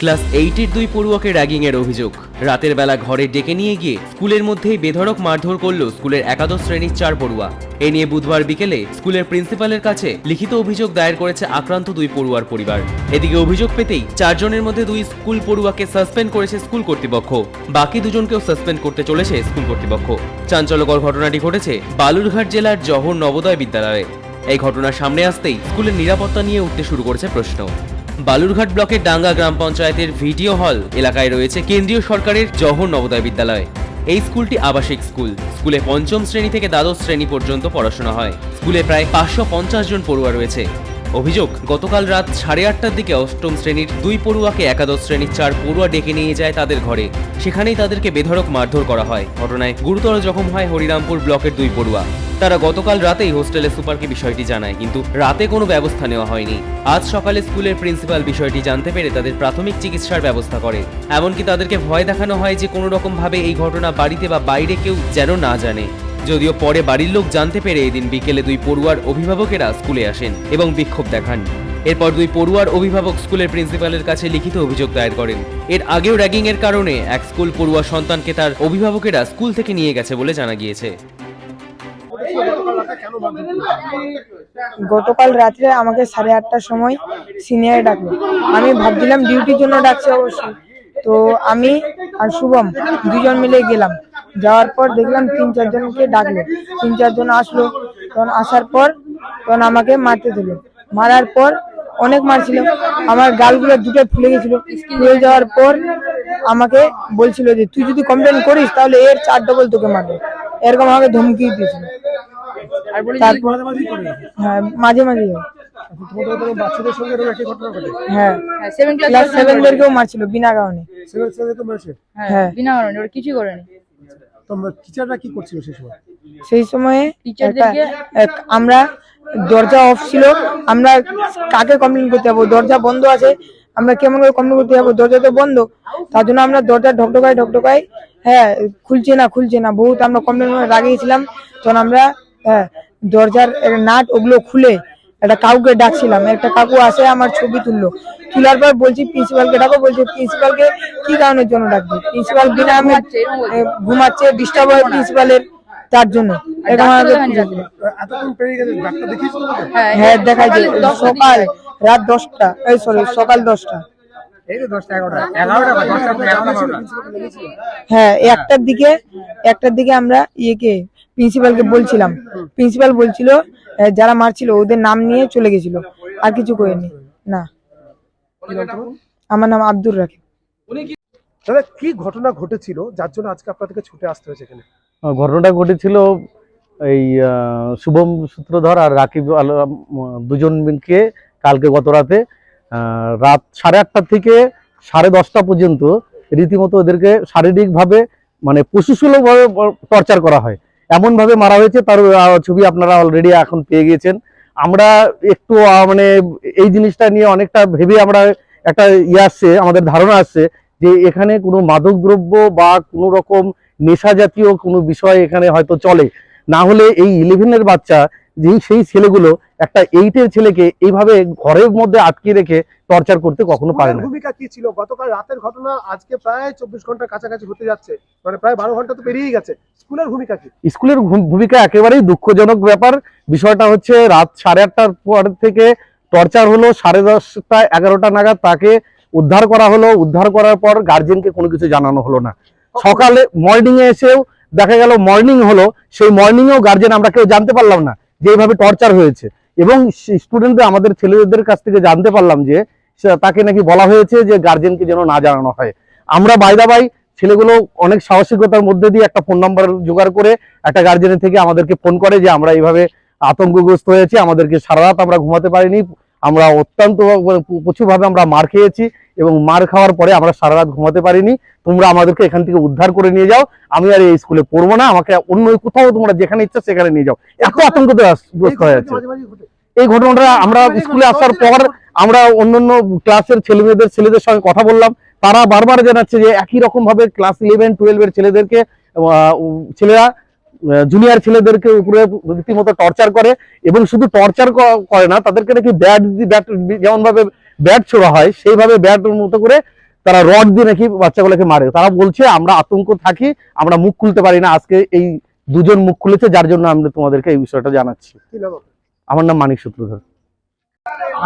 Class এইটের দুই পড়ুয়াকে ragging এর অভিযোগ। রাতের বেলা ঘরে ডেকে নিয়ে গিয়ে স্কুলের মধ্যেই বেধড়ক মারধর করল স্কুলের একাদশ শ্রেণির চার পড়ুয়া। এ নিয়ে বুধবার বিকেলে স্কুলের প্রিন্সিপালের কাছে লিখিত অভিযোগ দায়ের করেছে আক্রান্ত দুই পড়ুয়ার পরিবার। এদিকে অভিযোগ পেতেই চারজনের মধ্যে দুই স্কুল পড়ুয়াকে সাসপেন্ড করেছে স্কুল কর্তৃপক্ষ। বাকি দুজনকেও সাসপেন্ড করতে চলেছে স্কুল কর্তৃপক্ষ। চাঞ্চল্যকর ঘটনাটি ঘটেছে বালুরঘাট জেলার জহর নবোদয় বিদ্যালয়ে। এই ঘটনার সামনে আসতেই স্কুলের নিরাপত্তা নিয়ে উঠতে শুরু করেছে প্রশ্ন। বালুরঘাট ব্লকের ডাঙ্গা গ্রাম পঞ্চায়েতের ভিডিও হল এলাকায় রয়েছে কেন্দ্রীয় সরকারের জহর নবোদয় বিদ্যালয়। এই স্কুলটি আবাসিক স্কুল। স্কুলে পঞ্চম শ্রেণি থেকে দ্বাদশ শ্রেণি পর্যন্ত পড়াশোনা হয়। স্কুলে প্রায় পাঁচশো পঞ্চাশ জন পড়ুয়া রয়েছে। অভিযোগ, গতকাল রাত সাড়ে আটটার দিকে অষ্টম শ্রেণির দুই পড়ুয়াকে একাদশ শ্রেণির চার পড়ুয়া ডেকে নিয়ে যায় তাদের ঘরে। সেখানেই তাদেরকে বেধড়ক মারধর করা হয়। ঘটনায় গুরুতর জখম হয় হরিরামপুর ব্লকের দুই পড়ুয়া। তারা গতকাল রাতেই হোস্টেলের সুপারকে বিষয়টি জানায়, কিন্তু রাতে কোনো ব্যবস্থা নেওয়া হয়নি। আজ সকালে স্কুলের প্রিন্সিপাল বিষয়টি জানতে পেরে তাদের প্রাথমিক চিকিৎসার ব্যবস্থা করে। এমনকি তাদেরকে ভয় দেখানো হয় যে কোনো রকম ভাবে এই ঘটনা বাড়িতে বা বাইরে কেউ যেন না জানে। যদিও পরে বাড়ির লোক জানতে পেরে এদিন বিকেলে দুই পড়ুয়ার অভিভাবকেরা স্কুলে আসেন এবং বিক্ষোভ দেখান। এরপর দুই পড়ুয়ার অভিভাবক স্কুলের প্রিন্সিপালের কাছে লিখিত অভিযোগ দায়ের করেন। এর আগেও র্যাগিং এর কারণে এক স্কুল পড়ুয়া সন্তানকে তার অভিভাবকেরা স্কুল থেকে নিয়ে গেছে বলে জানা গিয়েছে। গতকাল রাত্রে আমাকে সাড়ে আটটার সময় সিনিয়র ডাকলো। আমি ভাবছিলাম ডিউটির জন্য ডাকছে অবশ্যই। তো আমি আর শুভম দুজন মিলে গেলাম। যাওয়ার পর দেখলাম তিন চারজনকে ডাকলো। তিন চারজন আসলো। তখন আসার পর তখন আমাকে মারতে দিল। মারার পর অনেক মারছিল। আমার গালগুলো দুটো ফুলে গেছিল। ফুলে যাওয়ার পর আমাকে বলছিল যে তুই যদি কমপ্লেন করিস তাহলে এর চার ডবল তোকে মারবে। এরকম আমাকে ধমকি দিয়েছিল। তারপর হ্যাঁ মাঝে মাঝে। হয়। হ্যাঁ ক্লাস সেভেন দেরকেও মারছিল বিনা কারণে। হ্যাঁ। হ্যাঁ। বিনা কারণে ওরা কিছুই করেনি। তো টিচাররা কি করছিল সেই সময়? সেই সময়ে একটা- আমরা দরজা অফ ছিল আমরা কাকে কমপ্লেন করতে যাব? দরজা বন্ধ আছে আমরা কেমন করে কমপ্লেন করতে যাব? দরজা তো বন্ধ। তার জন্য আমরা দরজা ঢকঢকাই ঢকঢকাই হ্যাঁ খুলছে না খুলছে না বহুত আমরা কমপ্লেন লাগিয়েছিলাম তখন আমরা হ্যাঁ দরজার একটা নাট ওগুলো খুলে একটা কাউকে ডাকছিলাম একটা কাকু আসে আমার ছবি তুললো। তোলার পর বলছি প্রিন্সিপালকে ডাকো বলছে প্রিন্সিপালকে কি কারণের জন্য ডাকবে? প্রিন্সিপাল বিনা আমি ঘুমাচ্ছে ডিস্টার্ব হয় প্রিন্সিপালের তার জন্য? হ্যাঁ হ্যাঁ দেখাই সকালে রাত দশটা এই সরি সকাল দশটা। হ্যাঁ একটার দিকে একটার দিকে আমরা ইয়েকে প্রিন্সিপালকে বলছিলাম। প্রিন্সিপাল বলছিল যারা মারছিল ওদের নাম নিয়ে চলে গেছিল। আর কিছু করেনি। না। আমার নাম আব্দুর রাকিব। দাদা কি ঘটনা ঘটেছিল? যার জন্য আজকে আপনাদেরকে ছুটে আসতে হয়েছে এখানে? ঘটনাটা ঘটেছিল এই শুভম সূত্রধর আর রাকিব দুজন মিলকে কালকে গত রাতে রাত সাড়ে আটটা থেকে সাড়ে দশটা পর্যন্ত রীতিমতো ওদেরকে শারীরিকভাবে মানে পশুসুলভভাবে টর্চার করা হয়। এমনভাবে মারা হয়েছে, তার ছবি আপনারা অলরেডি এখন পেয়ে গিয়েছেন। আমরা একটু মানে এই জিনিসটা নিয়ে অনেকটা ভেবে আমরা একটা ইয়ে আসছে, আমাদের ধারণা আসছে যে এখানে কোনো মাদক দ্রব্য বা কোনো রকম নেশা জাতীয় কোনো বিষয় এখানে হয়তো চলে। না হলে এই ইলেভেনের বাচ্চা যেই সেই ছেলেগুলো একটা এইটের ছেলেকে এইভাবে ঘরের মধ্যে আটকে রেখে টর্চার করতে কখনো পারে না। ভূমিকা কি ছিল? গতকাল রাতের ঘটনা আজকে প্রায় চব্বিশ ঘণ্টার কাছাকাছি হতে যাচ্ছে। মানে প্রায় বারো ঘণ্টা তো পেরিয়েই গেছে। স্কুলের ভূমিকা কি? স্কুলের ভূমিকা একেবারেই দুঃখজনক ব্যাপার। বিষয়টা হচ্ছে রাত সাড়ে আটটার পর থেকে টর্চার হলো সাড়ে দশটা এগারোটা নাগাদ তাকে উদ্ধার করা হলো। উদ্ধার করার পর গার্জেনকে কোনো কিছু জানানো হলো না। সকালে মর্নিং এ এসেও দেখা গেল মর্নিং হলো। সেই মর্নিং এও গার্জেন আমরা কেউ জানতে পারলাম না। যে এইভাবে টর্চার হয়েছে। এবং স্টুডেন্টদের আমাদের ছেলেদের কাছ থেকে জানতে পারলাম যে তাকে নাকি বলা হয়েছে যে গার্জেনকে যেন না জানানো হয়। আমরা বাইদাবাই ছেলেগুলো অনেক সাহসিকতার মধ্যে দিয়ে একটা ফোন নাম্বার জোগাড় করে একটা গার্জেনের থেকে আমাদেরকে ফোন করে যে, আমরা এইভাবে আতঙ্কগ্রস্ত হয়েছি, আমাদেরকে সারা রাত আমরা ঘুমাতে পারিনি। আমরা অত্যন্ত প্রচুরভাবে আমরা মার খেয়েছি এবং মার খাওয়ার পরে আমরা সারা রাত ঘুমাতে পারিনি। তোমরা আমাদেরকে এখান থেকে উদ্ধার করে নিয়ে যাও। আমি আর এই স্কুলে পড়ব না, আমাকে অন্য কোথাও তোমরা যেখানে ইচ্ছা সেখানে নিয়ে যাও। এত মাঝে মাঝে ঘটে এই ঘটনাটা আমরা স্কুলে আসার পর আমরা অন্যান্য ক্লাসের ছেলেমেয়েদের, ছেলেদের সঙ্গে কথা বললাম। তারা বারবার জানাচ্ছে যে একই রকম ভাবে ক্লাস ইলেভেন টুয়েলভের ছেলেদেরকে ছেলেরা জুনিয়র ছেলেদেরকে উপরে রীতিমতো টর্চার করে এবং শুধু টর্চার করে না তাদেরকে নাকি ব্যাট ব্যাট যেমন ভাবে ব্যাট ছোড়া হয় সেইভাবে ব্যাট মতো করে তারা রড দিয়ে নাকি বাচ্চাগুলোকে মারে। তারা বলছে আমরা আতঙ্ক থাকি আমরা মুখ খুলতে পারি না আজকে এই দুজন মুখ খুলেছে যার জন্য আমরা তোমাদেরকে এই বিষয়টা জানাচ্ছি? আমার নাম মানিক সূত্রধর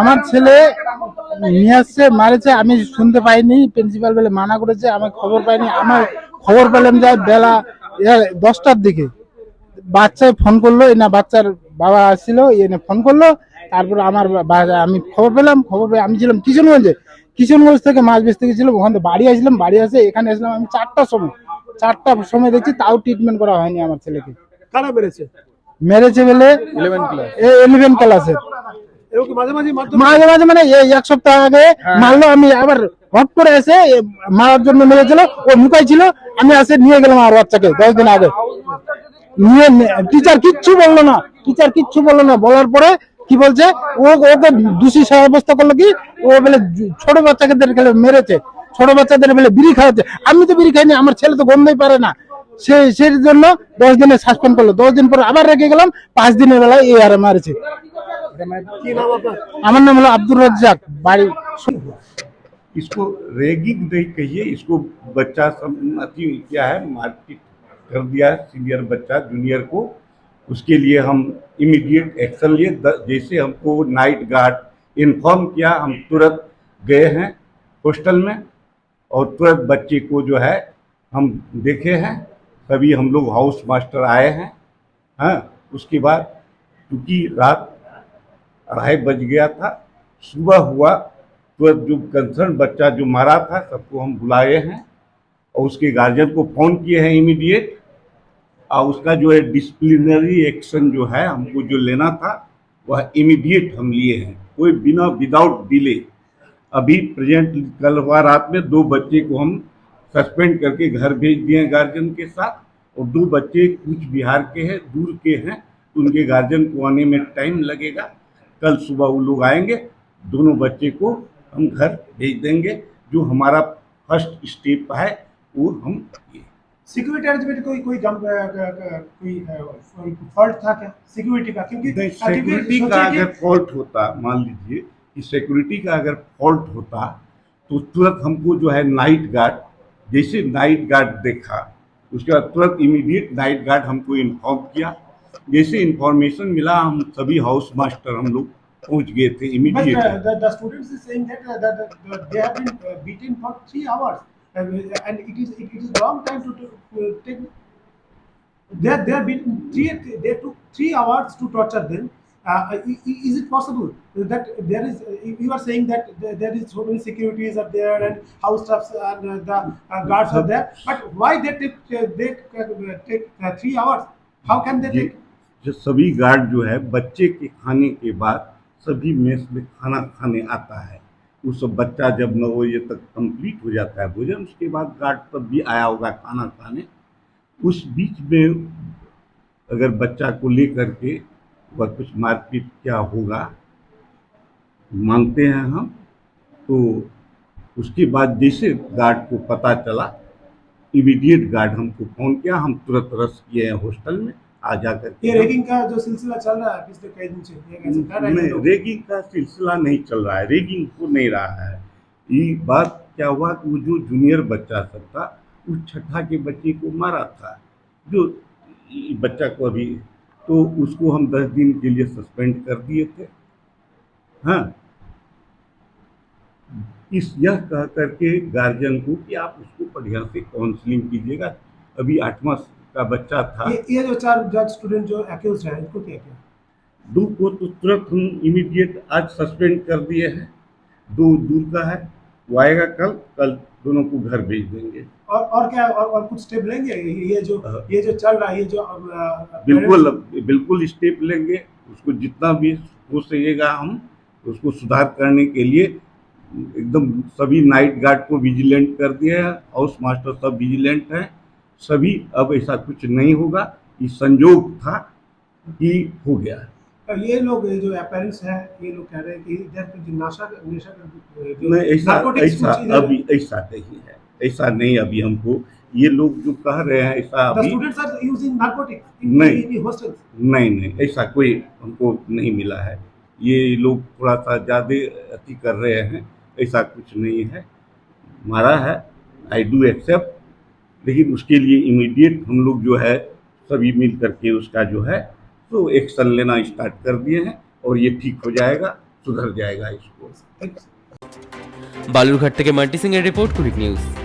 আমার ছেলে নিয়ে আসছে মারেছে আমি শুনতে পাইনি প্রিন্সিপাল বলে মানা করেছে আমি খবর পাইনি। আমার খবর পেলাম যায় বেলা দশটার দিকে। বাচ্চায় ফোন করল না বাচ্চার বাবা আসছিল এনে ফোন করল তারপর আমার আমি খবর পেলাম খবর পেয়ে আমি ছিলাম কিশনগঞ্জে কিশনগঞ্জ থেকে মাছ বেচতে গেছিলাম ওখান থেকে বাড়ি আসলাম বাড়ি আসে এখানে আসলাম আমি চারটার সময় চারটার সময় দেখছি তাও ট্রিটমেন্ট করা হয়নি আমার ছেলেকে। কারা মেরেছে? মেরেছে বলে ইলেভেন ক্লাস ক্লাসের মাঝে মাঝে মারধর মাঝে মাঝে মানে এই এক সপ্তাহ আগে মারলো আমি আবার হট করে এসে মারার জন্য মেরেছিল ও লুকাই ছিল আমি আসে নিয়ে গেলাম আমার বাচ্চাকে দশ দিন আগে। নিয়ে টিচার কিচ্ছু বললো না টিচার কিচ্ছু বললো না বলার পরে কি বলছে ও ওকে দোষী সাব্যস্ত করলো কি ও বলে জু- ছোট বাচ্চাদের গেলে মেরেছে ছোট বাচ্চাদের বলে বিড়ি খাওয়াচ্ছে আমি তো বিড়ি খাইনি আমার ছেলে তো গন্ধই পারে না সে সেই জন্য দশ দিনে সাসপেন্ড করলো দশ দিন পরে আবার রেখে গেলাম পাঁচ দিনের বেলায় এই আরে মারেছে কি নাম আপনার আমার নাম হলো আব্দুর রাজ্জাক বাড়ি इसको रैगिंग नहीं कहिए इसको बच्चा सब अति क्या है मारपीट कर दिया सीनियर बच्चा जूनियर को। उसके लिए हम इमीडिएट एक्शन लिए जैसे हमको नाइट गार्ड इन्फॉर्म किया, हम तुरंत गए हैं हॉस्टल में और तुरंत बच्चे को जो है हम देखे हैं। तभी हम लोग हाउस मास्टर आए हैं हाँ। उसके बाद क्योंकि रात अढ़ाई बज गया था, सुबह हुआ, तुरंत जो कंसर्न बच्चा जो मारा था, सबको हम बुलाए हैं और उसके गार्जियन को फ़ोन किए हैं इमीडिएट उसका जो है डिसिप्लिनरी एक्शन जो है, हमको जो लेना था, वह इमीडिएट हम लिए हैं। कोई बिना विदाउट डिले अभी प्रेजेंट कल हुआ रात में दो बच्चे को हम सस्पेंड करके घर भेज दिए हैं गार्जियन के साथ और दो बच्चे कुछ बिहार के हैं, दूर के हैं, उनके गार्जियन को आने में टाइम लगेगा। कल सुबह वो लोग आएँगे, दोनों बच्चे को हम घर भेज देंगे, जो हमारा फ़र्स्ट स्टेप है, वो हम सिक्योरिटी अरेंजमेंट कोई कोई अ, कोई फॉल्ट था क्या? सिक्योरिटी का क्योंकि सिक्योरिटी का अगर फॉल्ट होता मान लीजिए कि सिक्योरिटी का अगर फॉल्ट होता तो तुरंत हमको जो है नाइट गार्ड जैसे नाइट गार्ड देखा उसके बाद तुरंत इमीडिएट नाइट गार्ड हमको इन्फॉर्म किया। जैसे इन्फॉर्मेशन मिला हम सभी हाउस मास्टर हम लोग पहुँच गए थे immediate uh, have been uh, and, uh, and it is it, it is long time to, to uh, take. They are they are beaten three. They took three hours to torture them. Uh, is it possible that there is? Uh, you are saying that there, there is so many securities are there and house staffs and uh, the uh, guards are there. But why they take uh, they uh, take uh, three hours? How can they take? जो सभी guard जो है बच्चे के खाने के बाद सभी मेस में खाना खाने आता है वो सब बच्चा जब नौ बजे तक कंप्लीट हो जाता है भोजन, उसके बाद गार्ड तब भी आया होगा खाना खाने। उस बीच में अगर बच्चा को लेकर के वह कुछ मारपीट क्या होगा, मांगते हैं हम तो उसके बाद जैसे गार्ड को पता चला इमीडिएट गार्ड हमको फ़ोन किया, हम तुरंत रस किए हैं हॉस्टल में। आ जा करके। ये रैगिंग का जो सिलसिला चल रहा है पिछले कई दिन से नहीं रेगिंग का सिलसिला नहीं चल रहा है रेगिंग हो नहीं रहा है। ये बात क्या हुआ कि वो जो जूनियर बच्चा सब था उस छठा के बच्चे को मारा था। जो बच्चा को अभी तो उसको हम दस दिन के लिए सस्पेंड कर दिए थे। हाँ। इस यह कह करके गार्जियन को कि आप उसको बढ़िया से काउंसलिंग कीजिएगा। अभी आठवां का बच्चा था। ये ये जो चार जज स्टूडेंट जो अक्यूज हैं इनको क्या किया? दो को तो तुरंत हम इमीडिएट आज सस्पेंड कर दिए हैं। दो दूर का है वो आएगा कल कल दोनों को घर भेज देंगे। और और क्या और, और कुछ स्टेप लेंगे? ये जो हाँ। ये जो चल रहा है ये जो बिल्कुल बिल्कुल स्टेप लेंगे। उसको जितना भी हो सकेगा हम उसको सुधार करने के लिए एकदम सभी नाइट गार्ड को विजिलेंट कर दिया है हाउस मास्टर सब विजिलेंट हैं। सभी अब ऐसा कुछ नहीं होगा ये संजोग था कि हो गया। पेरेंट्स- ये लोग जो पेरेंट्स हैं ये लोग कह रहे हैं कि नशा नहीं ऐसा ऐसा अभी ऐसा नहीं है। ऐसा नहीं अभी हमको। ये लोग जो कह रहे हैं ऐसा अभी नहीं। नहीं नहीं ऐसा कोई हमको नहीं मिला है। ये लोग थोड़ा सा ज़्यादा अति कर रहे हैं ऐसा कुछ नहीं है। मारा है आई डू एक्सेप्ट लेकिन उसके लिए इमीडिएट हम लोग जो है सभी मिल करके उसका जो है तो एक्शन लेना स्टार्ट कर दिए हैं और ये ठीक हो जाएगा सुधर जाएगा इसको বালুরঘাট থেকে মাল্টি সিং এর রিপোর্ট কুলিক নিউজ